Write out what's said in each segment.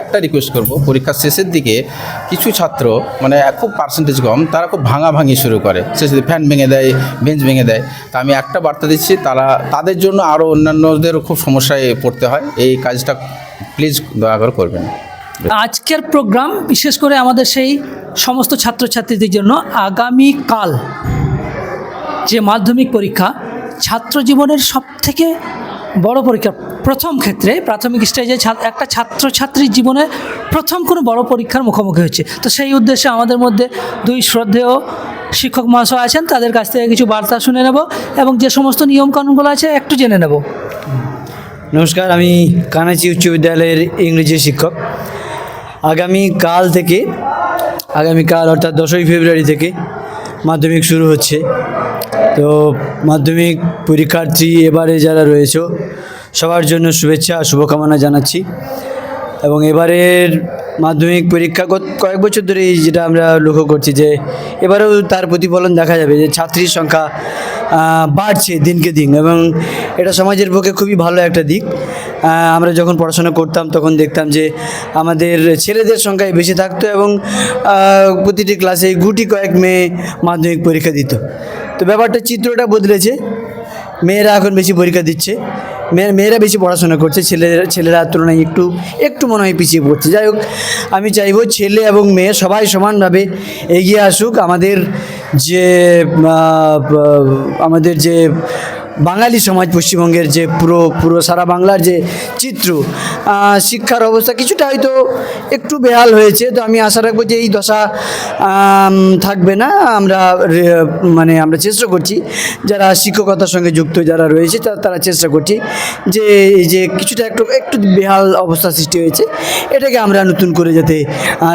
একটা রিকোয়েস্ট করব, পরীক্ষার শেষের দিকে কিছু ছাত্র মানে খুব পার্সেন্টেজ কম, তারা খুব ভাঙা ভাঙি শুরু করে। শেষে ফ্যান ভেঙে দেয় বেঞ্চ ভেঙে দেয়, তা আমি একটা বার্তা দিচ্ছি, তারা, তাদের জন্য আরও অন্যান্যদের খুব সমস্যায় পড়তে হয়। এই কাজটা প্লিজ দয়া করে করবেন। আজকের প্রোগ্রাম বিশেষ করে আমাদের সেই সমস্ত ছাত্রছাত্রীদের জন্য আগামীকাল যে মাধ্যমিক পরীক্ষা ছাত্র জীবনের সব থেকে বড় পরীক্ষা প্রথম ক্ষেত্রে প্রাথমিক স্টেজে একটা ছাত্রছাত্রীর জীবনে প্রথম কোনো বড় পরীক্ষার মুখোমুখি হচ্ছে তো সেই উদ্দেশ্যে আমাদের মধ্যে দুই শ্রদ্ধেয় শিক্ষক মহাশয় আছেন, তাদের কাছ থেকে কিছু বার্তা শুনে নেব এবং যে সমস্ত নিয়মকানুনগুলো আছে একটু জেনে নেব। নমস্কার, আমি কানাচি উচ্চ বিদ্যালয়ের ইংরেজি শিক্ষক। আগামী কাল থেকে আগামীকাল অর্থাৎ দশই ফেব্রুয়ারি থেকে মাধ্যমিক শুরু হচ্ছে। তো মাধ্যমিক পরীক্ষার্থী এবারে যারা রয়েছে সবার জন্য শুভেচ্ছা আর শুভকামনা জানাচ্ছি। এবং এবারের মাধ্যমিক পরীক্ষা কয়েক বছর ধরেই যেটা আমরা লক্ষ্য করছি যে এবারেও তার প্রতিফলন দেখা যাবে যে ছাত্রীর সংখ্যা বাড়ছে দিনকে দিন এবং এটা সমাজের পক্ষে খুবই ভালো একটা দিক। আমরা যখন পড়াশোনা করতাম তখন দেখতাম যে আমাদের ছেলেদের সংখ্যায় বেশি থাকতো এবং প্রতিটি ক্লাসে গুটি কয়েক মেয়ে মাধ্যমিক পরীক্ষা দিত। তো ব্যাপারটা চিত্রটা বদলেছে, মেয়েরা এখন বেশি পরীক্ষা দিচ্ছে। মেয়েরা বেশি পড়াশোনা করছে, ছেলেরা ছেলেরা তুলনায় একটু একটু মনে হয় পিছিয়ে পড়ছে। যাই হোক, আমি চাইব ছেলে এবং মেয়ে সবাই সমানভাবে এগিয়ে আসুক। আমাদের যে আমাদের যে বাঙালি সমাজ পশ্চিমবঙ্গের যে পুরো পুরো সারা বাংলার যে চিত্র শিক্ষার অবস্থা কিছুটা হয়তো একটু বেহাল হয়েছে। তো আমি আশা রাখব যে এই দশা থাকবে না। আমরা মানে আমরা চেষ্টা করছি, যারা শিক্ষকতার সঙ্গে যুক্ত যারা রয়েছে তারা চেষ্টা করছি যে এই যে কিছুটা একটু একটু বেহাল অবস্থা সৃষ্টি হয়েছে, এটাকে আমরা নতুন করে যাতে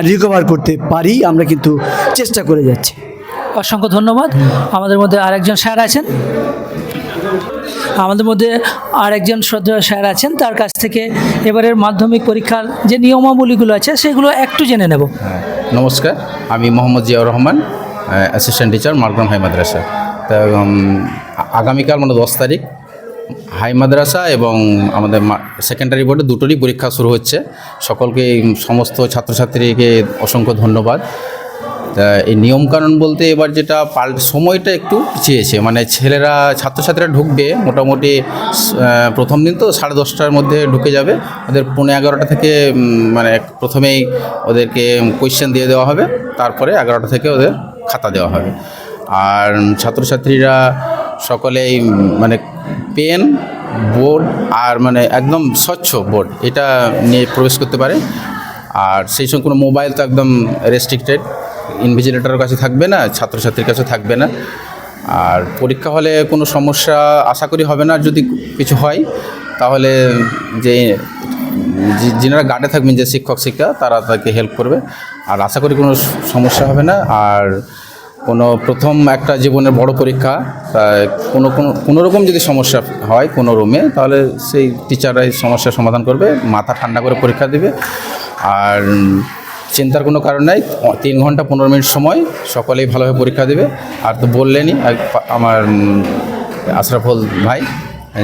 রিকভার করতে পারি, আমরা কিন্তু চেষ্টা করে যাচ্ছি। অসংখ্য ধন্যবাদ। আমাদের মধ্যে আরেকজন স্যার আছেন। আমাদের মধ্যে আরেকজন শ্রদ্ধেয় স্যার আছেন তার কাছ থেকে এবারের মাধ্যমিক পরীক্ষার যে নিয়মাবলীগুলো আছে সেগুলো একটু জেনে নেব। হ্যাঁ, নমস্কার। আমি Mohammad Ziaur Rahman assistant teacher Margram high Madrasa. তা আগামীকাল মানে দশ তারিখ হাই মাদ্রাসা এবং আমাদের সেকেন্ডারি বোর্ডে দুটোরই পরীক্ষা শুরু হচ্ছে। সকলকে সমস্ত ছাত্রছাত্রীকে অসংখ্য ধন্যবাদ। এই নিয়মকানুন বলতে এবার যেটা পাল, সময়টা একটু পিছিয়েছে। মানে ছেলেরা, ছাত্রছাত্রীরা ঢুকবে মোটামুটি প্রথম দিন তো সাড়ে দশটার মধ্যে ঢুকে যাবে। ওদের পৌনে এগারোটা থেকে মানে প্রথমেই ওদেরকে কোয়েশ্চেন দিয়ে দেওয়া হবে। তারপরে এগারোটা থেকে ওদের খাতা দেওয়া হবে। আর ছাত্রছাত্রীরা সকলেই মানে পেন, বোর্ড আর মানে একদম স্বচ্ছ বোর্ড, এটা নিয়ে প্রবেশ করতে পারে। আর সেই সঙ্গে কোনো মোবাইল তো একদম রেস্ট্রিক্টেড ইনভিজিলেটরের কাছে থাকবে না, ছাত্রছাত্রীর কাছে থাকবে না। আর পরীক্ষা হলে কোনো সমস্যা আশা করি হবে না, যদি কিছু হয়, তাহলে যে যিনারা গার্ডে থাকবেন, যে শিক্ষক শিক্ষা তারা তাকে হেল্প করবে। আর আশা করি কোনো সমস্যা হবে না। আর কোনো প্রথম একটা জীবনের বড় পরীক্ষা কোনো কোনো কোনো রকম যদি সমস্যা হয় কোনো রুমে তাহলে সেই টিচাররাই সমস্যার সমাধান করবে, মাথা ঠান্ডা করে পরীক্ষা দেবে। আর চিন্তার কোনো কারণ নাই। তিন ঘণ্টা পনেরো মিনিট সময়, সকলেই ভালোভাবে পরীক্ষা দেবে। আর তো বললেনই আমার আশরাফুল ভাই,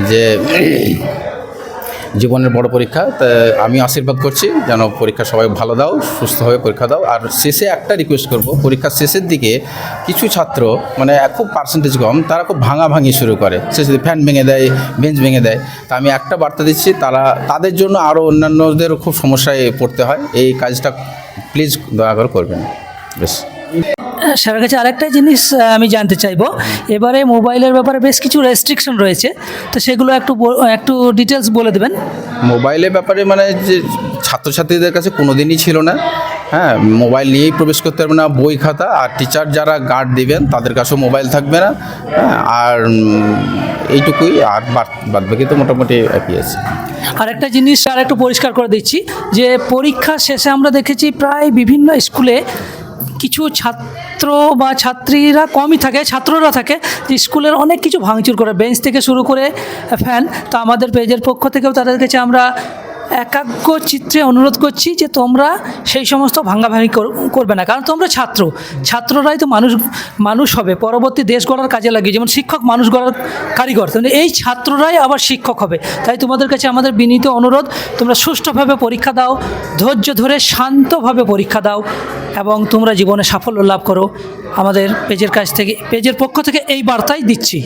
যে জীবনের বড় পরীক্ষা, তা আমি আশীর্বাদ করছি যেন পরীক্ষা সবাই ভালো দাও, সুস্থভাবে পরীক্ষা দাও। আর শেষে একটা রিকোয়েস্ট করব, পরীক্ষার শেষের দিকে কিছু ছাত্র মানে খুব পার্সেন্টেজ কম, তারা খুব ভাঙাভাঙি শুরু করে। শেষে ফ্যান ভেঙে দেয় বেঞ্চ ভেঙে দেয়, তা আমি একটা বার্তা দিচ্ছি, তারা, তাদের জন্য আরও অন্যান্যদেরও খুব সমস্যায় পড়তে হয়। এই কাজটা প্লিজ দয়া করে করবেন। বেশ। স্যারের কাছে আরেকটা জিনিস আমি জানতে চাইব। এবারে মোবাইলের ব্যাপারে বেশ কিছু রেস্ট্রিকশন রয়েছে তো সেগুলো একটু একটু ডিটেলস বলে দেবেন। মোবাইলের ব্যাপারে মানে যে ছাত্রছাত্রীদের কাছে কোনো দিনই ছিল না। হ্যাঁ মোবাইল নিয়েই প্রবেশ করতে পারবে না। বই খাতা আর টিচার যারা গার্ড দিবেন তাদের কাছেও মোবাইল থাকবে না। হ্যাঁ আর এইটুকুই। আর বাদ বাদ বাকি তো মোটামুটি একই আছে। আরেকটা জিনিস আর একটু পরিষ্কার করে দিচ্ছি যে পরীক্ষা শেষে আমরা দেখেছি প্রায় বিভিন্ন স্কুলে কিছু ছাত্র বা ছাত্রীরা কমই থাকে, ছাত্ররা থাকে, যে স্কুলের অনেক কিছু ভাঙচুর করে বেঞ্চ থেকে শুরু করে ফ্যান তো আমাদের পেজের পক্ষ থেকেও তাদের কাছে আমরা একাগ্র চিত্রে অনুরোধ করছি যে তোমরা সেই সমস্ত ভাঙ্গাভাঙি কর- করবে না। কারণ তোমরা ছাত্র, ছাত্ররাই তো মানুষ মানুষ হবে। পরবর্তী দেশ গড়ার কাজে লাগে যেমন শিক্ষক মানুষ গড়ার কারিগর তেমনি এই ছাত্ররাই আবার শিক্ষক হবে। তাই তোমাদের কাছে আমাদের বিনীত অনুরোধ, তোমরা সুষ্ঠুভাবে পরীক্ষা দাও, ধৈর্য ধরে শান্তভাবে পরীক্ষা দাও এবং তোমরা জীবনে সাফল্য লাভ করো। আমাদের পেজের কাছ থেকে, পেজের পক্ষ থেকে এই বার্তাই দিচ্ছি।